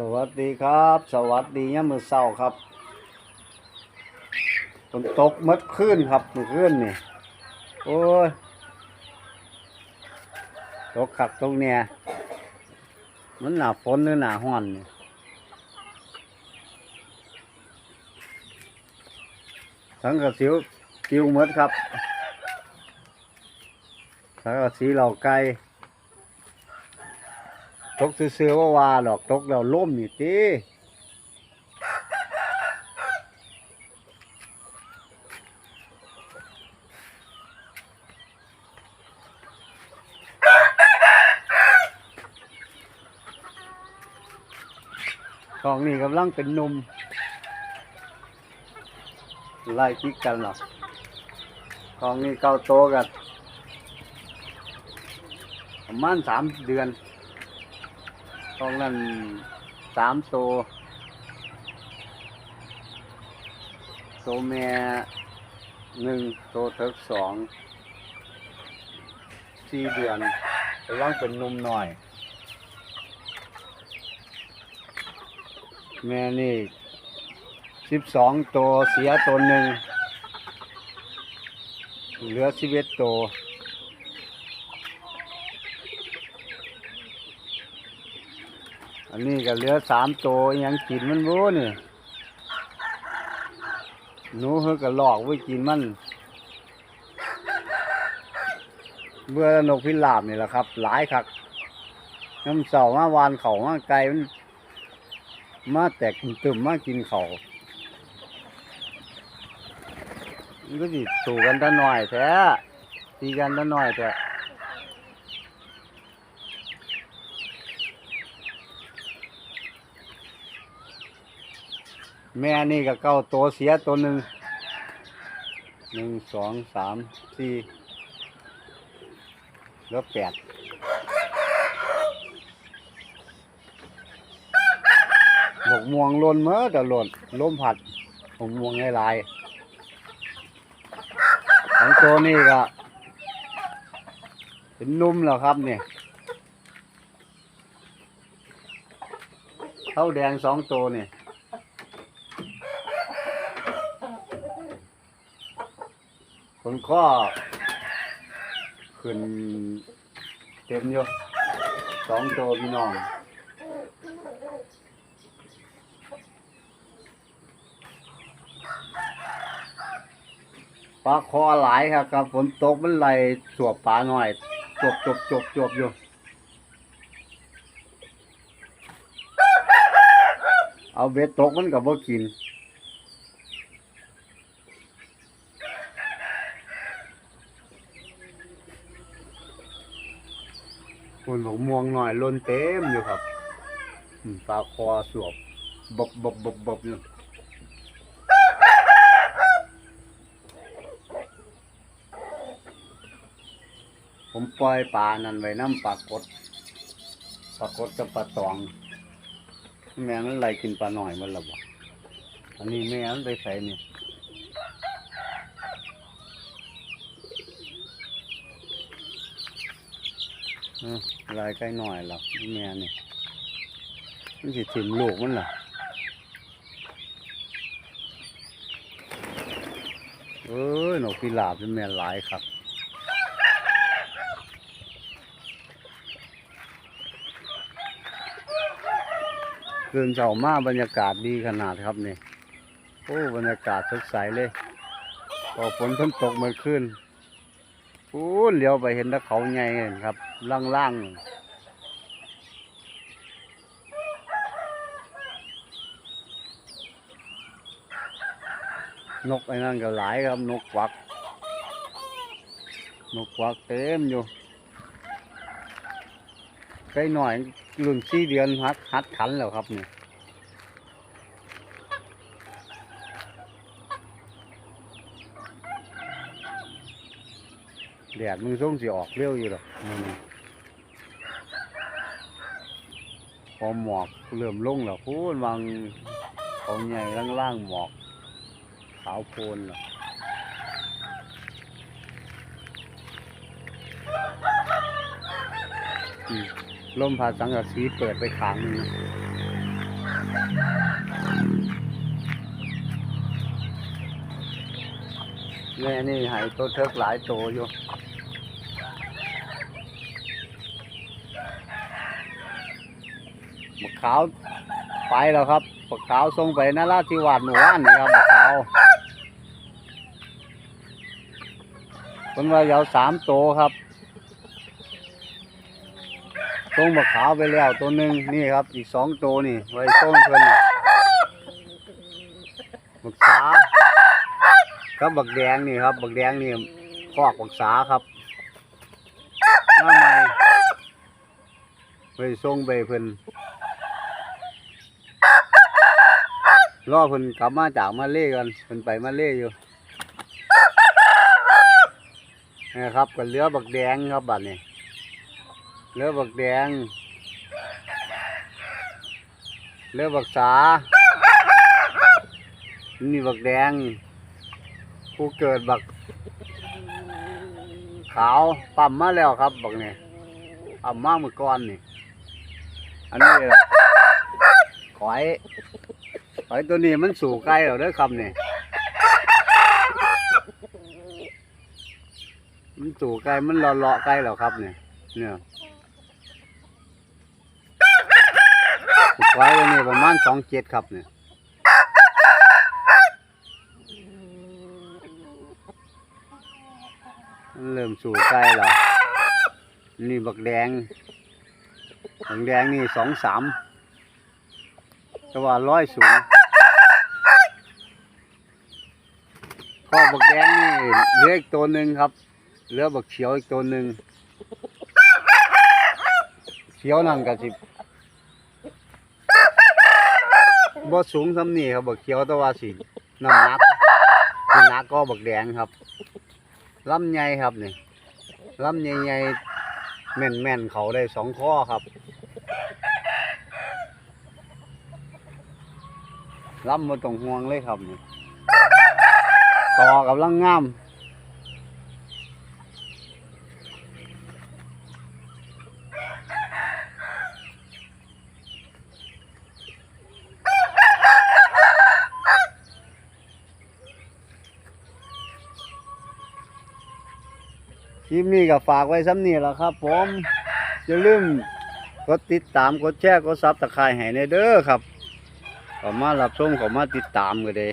สวัสดีครับ สวัสดียามมื้อเช้าครับฝนตกหมดคืนครับมื้อคืนนี่โอ้ยตกขักตกเนี่ยมันหนาฝนหรือหนาห้อนนี่สังกะสิวกิวหมดครับสังกะสีเหล่าไก่ ตกซื่อๆว่าว่าดอกตกแล้วล่มนี่ติของนี่กำลังเป็นนมไล่คิกกันหรอกของนี่เก้าโตกันประมาณสามเดือน ตรงนั้นสามตัวตัวแม่หนึ่งตัวเทิกสองสี่เดือนกำลังเป็นนมหน่อย แม่นี่สิบสองตัวเสียตัวหนึ่งเหลือสิบเอ็ดตั อันนี้ก็เหลือสามตัวยังกินมันรู้นี่หนูเฮาก็หลอกไว้กินมันเบื่อนกพิราบนี่แหละครับ หลายคักน้ำเสามาวานเขามาไกลมันมาแตกตึมมากินเขามันก็สิสู่กันตะหน่อยแท้ตีกันตะหน่อยแท้ แม่นี่ก็เก้าตัวเสียตัวหนึ่งหนึ่งสองสามสี่แล้วแปดบกม่วงล่นเมื่อแต่หล่นล้มผัดบกม่วงหลายของตัวนี้ก็เป็นนุ่มแล้วครับเนี่ยเท่าแดงสองตัวเนี่ย คนก็ขึ้นเต็มอยู่สองโตพี่น้องปลาคอหลายครับครับฝนตกมันไหลสวบปลาหน่อยจบจบจบจบอยู่ เอาเบ็ดตกมันกับบ่กิน คนหลง ม่วงหน่อยล้นเต็มอยู่ครับปลาคอสวบบบบบบบบบอยู่ผมปล่อยปลานั่นไว้น้ำปลากดปลากดกับปลาตอง แม่มันไล่กินปลาหน่อยมันละบ่อันนี้แม่มันไปใส่เนี่อื ลายใกล้หน่อยหรอกแม่นี่มันสิถิ่มลูกมันล่ะเอ้ยหนกพิราบเป็นแม่หลายครับเกินเช้ามาบรรยากาศดีขนาดครับนี่ โอ้ บรรยากาศสดใสเลยพอฝนเพิ่งตกเมื่อคืน พูนเลี้ยวไปเห็นตะเขาใหญ่ครับ ล่างๆ นกไอ้นั่นก็หลายครับ นกควัก นกควักเต็มอยู่ใกล้หน่อยรุ่นสี่เดือนฮัดฮัดขันแล้วครับนี่ แดดมึงส่งสิออกเร็วอยู่หรอกมื้อนี้พอหมอกเริ่มลงแล้วพูนวางเขาใหญ่ล่างๆหมอก ขาวโพลนแล้วอืมลมพัดสังกะสีเปิดไปขางนึงแม่นี่ให้ตัวเทิกหลายตัวอยู่ บักขาวไปแล้วครับบักขาวส่งไปนราธิวาสหมู่บ้านนี่ครับบักขาวคนว่าเอาสามตัวครับส่งบักขาวไปแล้วตัวหนึ่งนี่ครับ อีกสองตัวนี่ไว้ส่งเพิ่นน่ะบักษาครับบักแดงนี่ครับ บักแดงนี่คอกบักษาครับหน้าใหม่ไปส่งไปเพิ่น รอเพิ่นกลับมาจากมาเล่กันเพิ่นไปมาเล่อยู่นะครับก็เลือบักแดงครับบัดนี้เลือบักแดงเลือบักษานี่บักแดงผู้เกิดบัก ขาวปั๊มมาแล้วครับบักนี่ปั๊มมาเมื่อก่อนนี่ อันนี้ขอย ขอยตัวนี้มันสู่ไกลแล้วเด้อครับนี่มันสู่ไกลมันเลาะเลาะไกลแล้วครับเนี่ยเนี่ยขอยตัวนี้ประมาณสองเจ็ดครับเนี่ยเริ่มสู่ใกล้แล้วนี่บักแดงบักแดงนี่สองสามแต่ว่าร้อยสูง ข้อบักแดงนี่เหลืออีกตัวหนึ่งครับเหลือบักเขียวอีกตัวหนึ่งเขียวนั่นก็สิบ่สูงสำนี่ครับบักเขียวแต่ว่าสิน้ำหนักสิหนักก็บักแดงครับลำใหญ่ครับนี่ลำใหญ่ๆแม่นๆเขาได้สองข้อครับลำมาตรงห่วงเลยครับนี่ ต่อกับลังงามคลิปนี้ก็ฝากไว้ซ้ำนี่แหละครับผมอย่าลืมกดติดตามกดแชร์กดซับตะไคร้ให้ในเด้อครับขอมารับชมขอมาติดตามกันเลย